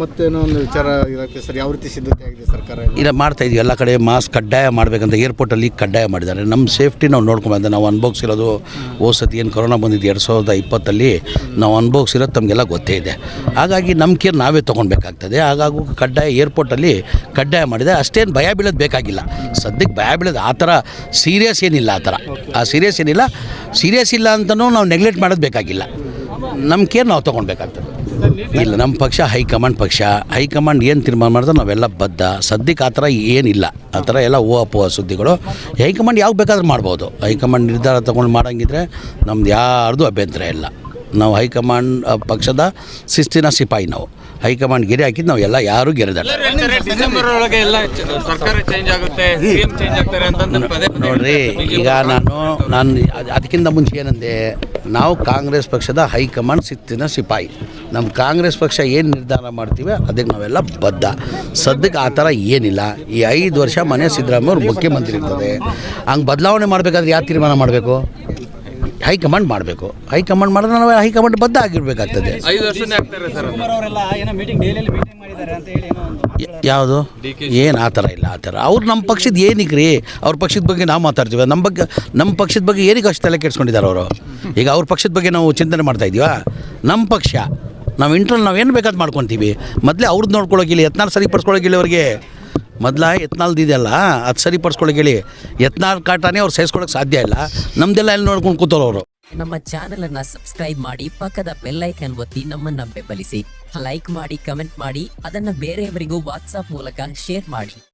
ಮತ್ತೇನೋ ಒಂದು ವಿಚಾರ ಸರ್ಕಾರ? ಇಲ್ಲ? ಮಾಡ್ತಾ ಇದೀವಿ. ಎಲ್ಲ ಕಡೆ ಮಾಸ್ಕ್ ಕಡ್ಡಾಯ ಮಾಡಬೇಕಂತ ಏರ್ಪೋರ್ಟಲ್ಲಿ ಕಡ್ಡಾಯ ಮಾಡಿದ್ದಾರೆ. ನಮ್ಮ ಸೇಫ್ಟಿ ನಾವು ನೋಡ್ಕೊಂಬಂದ್ರೆ ನಾವು ಅನುಭವಿಸಿರೋದು ಹೋದ ಸತಿ ಏನು ಕೊರೋನಾ ಬಂದಿದ್ದು ಎರಡು ಸಾವಿರದ ಇಪ್ಪತ್ತಲ್ಲಿ ನಾವು ಅನುಭವಿಸಿರೋದು ತಮಗೆಲ್ಲ ಗೊತ್ತೇ ಇದೆ. ಹಾಗಾಗಿ ನಮ್ಮ ಕೇರ್ ನಾವೇ ತೊಗೊಳ್ಬೇಕಾಗ್ತದೆ ಹಾಗಾಗಿ ಕಡ್ಡಾಯ ಏರ್ಪೋರ್ಟಲ್ಲಿ ಕಡ್ಡಾಯ ಮಾಡಿದೆ ಅಷ್ಟೇನು ಭಯ ಬೀಳೋದು ಬೇಕಾಗಿಲ್ಲ. ಸದ್ಯಕ್ಕೆ ಭಯ ಬೀಳೋದು ಆ ಥರ ಸೀರಿಯಸ್ ಏನಿಲ್ಲ, ಆ ಥರ. ಆ ಸೀರಿಯಸ್ ಏನಿಲ್ಲ. ಸೀರಿಯಸ್ ಇಲ್ಲ ಅಂತಲೂ ನಾವು ನೆಗ್ಲೆಕ್ಟ್ ಮಾಡೋದು ಬೇಕಾಗಿಲ್ಲ. ನಮ್ಮ ಕೇರ್ ನಾವು ತೊಗೊಳ್ಬೇಕಾಗ್ತದೆ ಇಲ್ಲ ನಮ್ಮ ಪಕ್ಷ, ಹೈಕಮಾಂಡ್ ಪಕ್ಷ. ಹೈಕಮಾಂಡ್ ಏನು ತೀರ್ಮಾನ ಮಾಡಿದ್ರೆ ನಾವೆಲ್ಲ ಬದ್ಧ. ಸದ್ಯಕ್ಕೆ ಆ ಥರ ಏನಿಲ್ಲ. ಆ ಥರ ಎಲ್ಲ ಓ ಅಪೋ ಸುದ್ದಿಗಳು. ಹೈಕಮಾಂಡ್ ಯಾವಾಗ ಬೇಕಾದ್ರೂ ಮಾಡ್ಬೋದು. ಹೈಕಮಾಂಡ್ ನಿರ್ಧಾರ ತೊಗೊಂಡು ಮಾಡೋಂಗಿದ್ರೆ ನಮ್ದು ಯಾರ್ದು ಅಭ್ಯಂತರ ಇಲ್ಲ. ನಾವು ಹೈಕಮಾಂಡ್ ಪಕ್ಷದ ಶಿಸ್ತಿನ ಸಿಪಾಯಿ ನಾವು. ಹೈಕಮಾಂಡ್ ಗೆರೆ ಹಾಕಿದ್ದು ನಾವು ಎಲ್ಲ ಯಾರು ಗೆರೆದಲ್ಲ. ನೋಡ್ರಿ ಈಗ ನಾನು ನಾನು ಅದ್- ಅದಕ್ಕಿಂತ ಮುಂಚೆ ಏನಂದೆ ನಾವು ಕಾಂಗ್ರೆಸ್ ಪಕ್ಷದ ಹೈಕಮಾಂಡ್ ಸಿತ್ತಿನ ಸಿಪಾಯಿ. ನಮ್ಮ ಕಾಂಗ್ರೆಸ್ ಪಕ್ಷ ಏನು ನಿರ್ಧಾರ ಮಾಡ್ತೀವಿ ಅದಕ್ಕೆ ನಾವೆಲ್ಲ ಬದ್ಧ. ಸದ್ಯಕ್ಕೆ ಆ ಥರ ಏನಿಲ್ಲ. ಈ ಐದು ವರ್ಷ ಮನೆ ಸಿದ್ದರಾಮಯ್ಯ ಅವ್ರು ಮುಖ್ಯಮಂತ್ರಿ ಇರ್ತದೆ. ಹಂಗೆ ಬದಲಾವಣೆ ಮಾಡಬೇಕಾದ್ರೆ ಯಾವ ತೀರ್ಮಾನ ಮಾಡಬೇಕು? ಹೈಕಮಾಂಡ್ ಮಾಡಬೇಕು. ಹೈಕಮಾಂಡ್ ಮಾಡಿದ್ರೆ ನಾವು ಹೈಕಮಾಂಡ್ ಬದ್ಧ ಆಗಿರ್ಬೇಕಾಗ್ತದೆ. ಐದು ವರ್ಷನೇ ಆಗ್ತಾರೆ ಸರ್ ಅದು. ಅವರೆಲ್ಲ ಏನೋ ಮೀಟಿಂಗ್ ಡೈಲಿಯಲ್ಲಿ ಮೀಟಿಂಗ್ ಮಾಡಿದ್ದಾರೆ ಅಂತ ಹೇಳಿ ಏನೋ ಒಂದು ಯಾವುದು? ಏನು ಆ ಥರ ಇಲ್ಲ ಆ ಥರ. ಅವ್ರು ನಮ್ಮ ಪಕ್ಷದ ಏನಕ್ಕೆ ರೀ ಅವ್ರ ಪಕ್ಷದ ಬಗ್ಗೆ ನಾವು ಮಾತಾಡ್ತೀವಿ. ನಮ್ಮ ಬಗ್ಗೆ ನಮ್ಮ ಪಕ್ಷದ ಬಗ್ಗೆ ಏನಕ್ಕೆ ಅಷ್ಟು ತಲೆ ಕೆಡ್ಸ್ಕೊಂಡಿದ್ದಾರೆ ಅವರು? ಈಗ ಅವ್ರ ಪಕ್ಷದ ಬಗ್ಗೆ ನಾವು ಚಿಂತನೆ ಮಾಡ್ತಾ ಇದೀವಾ? ನಮ್ಮ ಪಕ್ಷ. ನಾವು ಇಂಟ್ರಲ್ಲಿ ನಾವು ಏನು ಬೇಕಾದ್ ಮಾಡ್ಕೊತೀವಿ. ಮೊದಲೇ ಅವ್ರದ್ದು ನೋಡ್ಕೊಳ್ಳೋಕಿಲ್ಲ ಯತ್ನಾಲ್ ಸರಿಪಡಿಸ್ಕೊಳ್ಳೋಕಿಲ್ಲ ಅವ್ರಿಗೆ. ಮೊದಲ ಎತ್ನಾಲ್ದು ಇದೆಯಲ್ಲ, ಅದು ಸರಿಪಡಿಸ್ಕೊಳಕ್ಕೆ ಹೇಳಿ. ಎತ್ನಾಲ್ ಕಾಟನೇ ಅವ್ರು ಸಹಿಸ್ಕೊಳಕ್ಕೆ ಸಾಧ್ಯ ಇಲ್ಲ. ನಮ್ದೆಲ್ಲ ಎಲ್ಲಿ ನೋಡ್ಕೊಂಡು ಕೂತವ್ರು ನಮ್ಮ ಚಾನೆಲ್ ಅನ್ನ ಸಬ್ಸ್ಕ್ರೈಬ್ ಮಾಡಿ, ಪಕ್ಕದ ಬೆಲ್ ಐಕನ್ ಒತ್ತಿ ನಮ್ಮನ್ನ ಬೆಂಬಲಿಸಿ. ಲೈಕ್ ಮಾಡಿ ಕಮೆಂಟ್ ಮಾಡಿ, ಅದನ್ನ ಬೇರೆಯವರಿಗೂ ವಾಟ್ಸ್ಆಪ್ ಮೂಲಕ ಶೇರ್ ಮಾಡಿ.